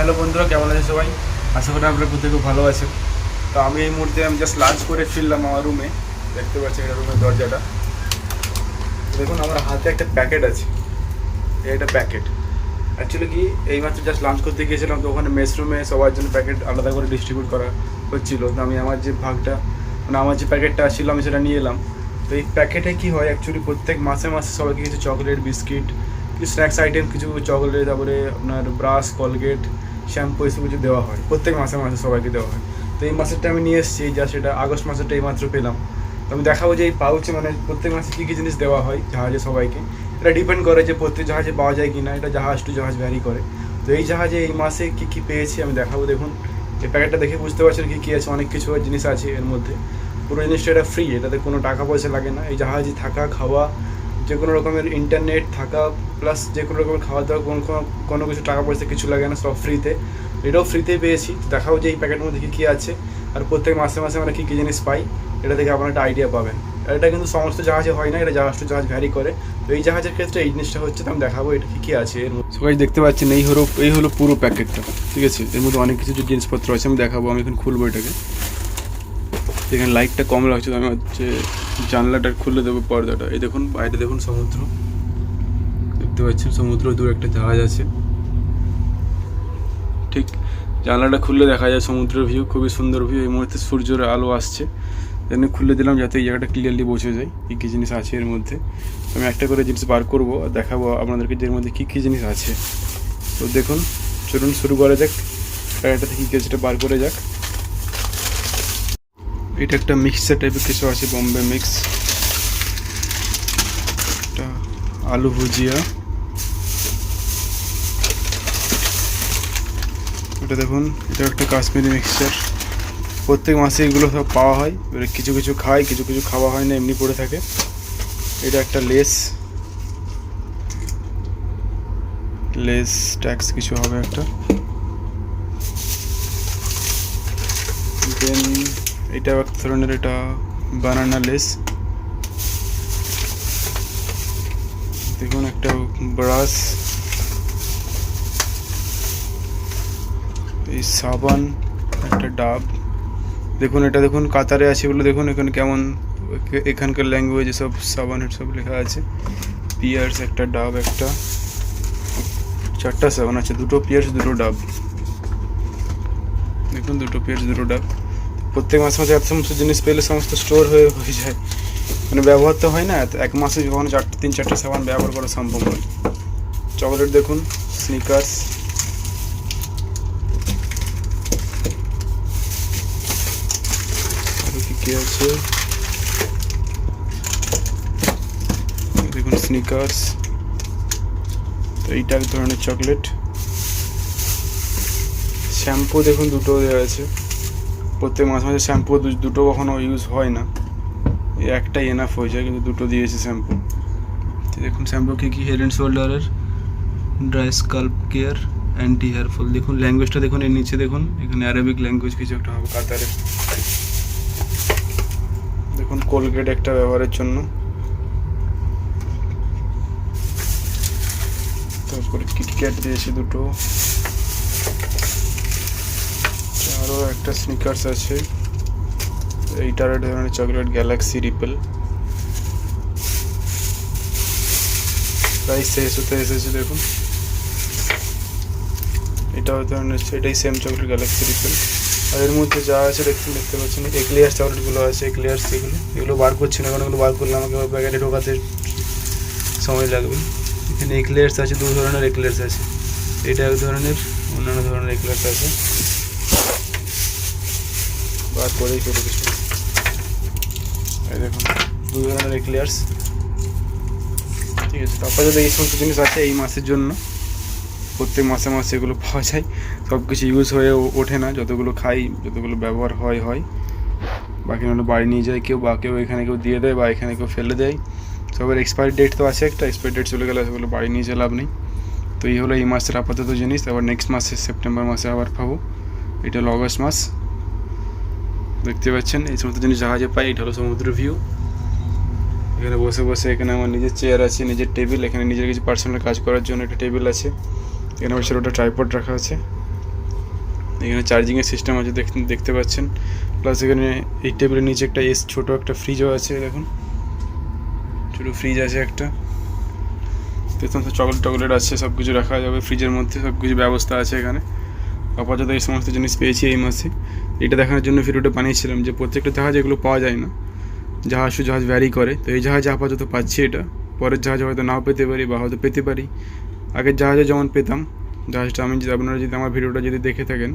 Hello বন্ধুরা, কেমন আছে সবাই? আশা করি আপনারা প্রত্যেকে ভালো আছেন। তো আমি এই মুহূর্তে আমি জাস্ট লাঞ্চ করে ফিরলাম আমার রুমে দেখতে পাচ্ছি এটা রুমের দরজাটা। দেখুন, আমার হাতে একটা প্যাকেট আছে। এই একটা প্যাকেট অ্যাকচুয়ালি কি, এইমাত্র জাস্ট লাঞ্চ করতে গিয়েছিলাম, তো ওখানে মেস রুমে সবার জন্য প্যাকেট আলাদা করে ডিস্ট্রিবিউট করা হচ্ছিল। তো আমি আমার যে ভাগটা মানে আমার যে প্যাকেটটা ছিল, আমি সেটা নিয়ে এলাম। তো এই প্যাকেটে কী হয় অ্যাকচুয়ালি প্রত্যেক মাসে মাসে সবাইকে কিছু চকলেট বিস্কিট স্ন্যাক্স আইটেম কিছু চকলেট তারপরে আপনার ব্রাশ কলগেট শ্যাম্পু এসব কিছু দেওয়া হয়। প্রত্যেক মাসে মাসে সবাইকে দেওয়া হয়। তো এই মাসেরটা আমি নিয়ে এসেছি যা সেটা আগস্ট মাসেরটা এই মাত্র পেলাম। তো আমি দেখাবো যে এই পাউচে মানে প্রত্যেক মাসে কী কী জিনিস দেওয়া হয় জাহাজে সবাইকে। এটা ডিপেন্ড করে যে প্রত্যেক জাহাজে পাওয়া যায় কি না এটা জাহাজ টু জাহাজ ভ্যারি করে। তো এই জাহাজে এই মাসে কী কী পেয়েছি আমি দেখাবো, দেখুন। এই প্যাকেটটা দেখে বুঝতে পারছেন কী কী আছে, অনেক কিছু জিনিস আছে এর মধ্যে। পুরো জিনিসটা এটা ফ্রি এটাতে কোনো টাকা পয়সা লাগে না। এই জাহাজে থাকা, খাওয়া যে কোনো রকমের ইন্টারনেট থাকা প্লাস যে কোনো রকমের খাওয়া দাওয়া কোনো কোনো- কোনো কিছু টাকা পয়সা কিছু লাগে না, সব ফ্রিতে এটাও ফ্রিতেই পেয়েছি দেখাও যে এই প্যাকেটের মধ্যে কী কী আছে। আর প্রত্যেক মাসে মাসে আমরা কী কী জিনিস পাই, এটা থেকে আপনারা একটা আইডিয়া পাবেন। আর এটা কিন্তু সমস্ত জাহাজে হয় না, এটা জাহাজ টু জাহাজ ভ্যারি করে। তো এই জাহাজের ক্ষেত্রে এই জিনিসটা হচ্ছে, তো আমি দেখাবো এটা কী কী আছে এর মধ্যে। সবাই দেখতে পাচ্ছেন, এই হলো এই হলো পুরো প্যাকেটটা ঠিক আছে? এর মধ্যে অনেক কিছু জিনিসপত্র আছে, আমি দেখাবো, আমি এখন খুলবো এটাকে। এখানে লাইটটা কম লাগছে তো আমি হচ্ছে জানলাটা খুলে দেবো পর্দাটা। এই দেখুন, বাইরে দেখুন সমুদ্র। দেখতে পাচ্ছেন, সমুদ্র দূর একটা জাহাজ আছে। ঠিক, জানলাটা খুললে দেখা যায় সমুদ্রের ভিউ খুবই সুন্দর ভিউ এই মুহূর্তে সূর্যের আলো আসছে। এখানে খুলে দিলাম যাতে এই জায়গাটা ক্লিয়ারলি বোঝা যায়, কী কী জিনিস আছে এর মধ্যে। আমি একটা করে জিনিস বার করব আর দেখাবো আপনাদেরকে যে এর মধ্যে কী কী জিনিস আছে। তো দেখুন, চলুন শুরু করা যাক। এটা থেকে কী কী বার করে যাক। এটা একটা মিক্সচার টাইপের কিছু আছে বম্বে মিক্স আলু ভুজিয়া। এটা দেখুন, এটা একটা কাশ্মীরি মিক্সচার প্রত্যেক মাসে এগুলো সব পাওয়া হয়। এবারে কিছু কিছু খায়, কিছু কিছু খাওয়া হয় না, এমনি পড়ে থাকে। এটা একটা লেস। লেস ট্যাক্স কিছু হবে একটা। দেন এটা এক ধরনের এটা বানানা লেস দেখুন, একটা ব্রাশ এই সাবান, একটা ডাব। দেখুন, এটা দেখুন, কাতারে আছে বলে দেখুন, এখানে কেমন, এখানকার ল্যাঙ্গুয়েজে সব সাবানের সব লেখা আছে। পিয়ার্স একটা, ডাব একটা। চারটা সাবান আছে, দুটো পিয়ার্স, দুটো ডাব। দেখুন, দুটো পিয়ার্স, দুটো ডাব। প্রত্যেক মাসে মাসে এত সমস্ত জিনিস পেলে সমস্ত স্টোর হয়ে হয়ে যায়। মানে ব্যবহার তো হয় না এক মাসে যখন চারটে, তিন চারটে সাবান ব্যবহার করা সম্ভব নয়। চকলেট দেখুন স্নিকার্স কি আছে? দেখুন স্নিকার্স তো এইটা এক ধরনের চকলেট। শ্যাম্পু দেখুন, দুটো দেওয়া আছে। প্রত্যেক মাসে মাসে শ্যাম্পু দুটো কখনো ইউজ হয় না। একটাই এনাফ হয়ে যায়, কিন্তু দুটো দিয়েছে শ্যাম্পু। দেখুন, শ্যাম্পু কী কী? Head and শোল্ডারের dry scalp care anti hair fall দেখুন ল্যাঙ্গুয়েজটা দেখুন, এর নিচে দেখুন। এখানে অ্যারাবিক ল্যাঙ্গুয়েজ কিছু একটা হবে, কাতারে। দেখুন কোলগেট একটা ব্যবহারের জন্য। তারপরে কিটক্যাট দিয়েছে দুটো। আরও একটা স্নিকার্স আছে। এইটার ধরনের চকলেট গ্যালাক্সি রিপেল প্রাইস শেষ হতে এসেছে, দেখুন। এক ধরনের, এটাই সেম চকলেট গ্যালাক্সি রিপেল আর এর মধ্যে যা আছে দেখুন দেখতে পাচ্ছেন এক্লিয়ার্স চকলেটগুলো আছে এক্লিয়ার্স এগুলো। এগুলো বার করছি না, কারণ এগুলো বার করলে আমাকে প্যাকেটে ঢোকাতে সময় লাগবে। এখানে এক্লিয়ার্স আছে, দু ধরনের এক্লিয়ার্স আছে। এটা এক ধরনের, অন্যান্য ধরনের এক্লিয়ার্স আছে। বার করেই এই দেখুন দু ধরনের এক্লিয়ার্স ঠিক আছে তারপরে এই সমস্ত জিনিস আছে এই মাসের জন্য। প্রত্যেক মাসে মাসে এগুলো পাওয়া যায়। সব কিছু ইউজ হয়ে ওঠে না। যতগুলো খাই, যতগুলো ব্যবহার হয় হয়। বাকি নাহলে বাড়ি নিয়ে যায় কেউ, বা কেউ এখানে কেউ দিয়ে দেয়, বা এখানে কেউ ফেলে দেয়। সবের এক্সপায়ারি ডেট তো আছে একটা। এক্সপায়ারি ডেট চলে গেলে সেগুলো বাড়ি নিয়ে লাভ নেই। তো এই হলো এই মাসের আপাতত জিনিস। আবার নেক্সট মাসে সেপ্টেম্বর মাসে আবার পাবো। এটা হলো অগস্ট মাস। দেখতে পাচ্ছেন, এই সমস্ত জিনিস জাহাজে পাই এটা হলো সমুদ্র ভিউ এখানে বসে বসে এখানে আমার নিজের চেয়ার আছে, নিজের টেবিল এখানে নিজের কিছু পার্সোনাল কাজ করার জন্য একটা টেবিল আছে। এখানে আমার ছোটো ট্রাইপড রাখা আছে। এখানে চার্জিংয়ের সিস্টেম আছে দেখতে পাচ্ছেন। প্লাস এখানে এই টেবিলের নিচে একটা এস ছোটো একটা ফ্রিজও আছে, দেখুন। ছোটো ফ্রিজ আছে একটা। দেখুন চকলেট টকলেট আছে সব কিছু রাখা যাবে ফ্রিজের মধ্যে সব কিছু ব্যবস্থা আছে এখানে। আপাতত এই সমস্ত জিনিস পেয়েছি এই মাসে। এটা দেখানোর জন্য ভিডিওটা বানিয়েছিলাম যে প্রত্যেকটা জাহাজ এগুলো পাওয়া যায় না। জাহাজ টু জাহাজ ভ্যারি করে। তো এই জাহাজে আপাতত পাচ্ছি এটা। পরের জাহাজে হয়তো নাও পেতে পারি বা হয়তো পেতে পারি। আগের জাহাজে যেমন পেতাম, জাহাজটা আমি যদি আপনারা যদি আমার ভিডিওটা যদি দেখে থাকেন,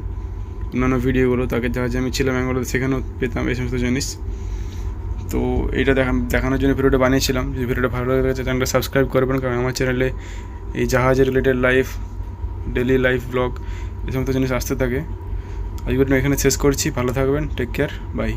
অন্যান্য ভিডিওগুলো তাকে জাহাজে আমি ছিলাম ব্যাঙ্গালোর সেখানেও পেতাম এই সমস্ত জিনিস। তো এটা দেখা, দেখানোর জন্য ভিডিওটা বানিয়েছিলাম। যদি ভিডিওটা ভালো লাগে চ্যানেলটা সাবস্ক্রাইব করবেন, কারণ আমার চ্যানেলে এই জাহাজের related life daily life blog এই সমস্ত জিনিস আসতে থাকে। আজকে এখানে শেষ করছি। ভালো থাকবেন। Take care bye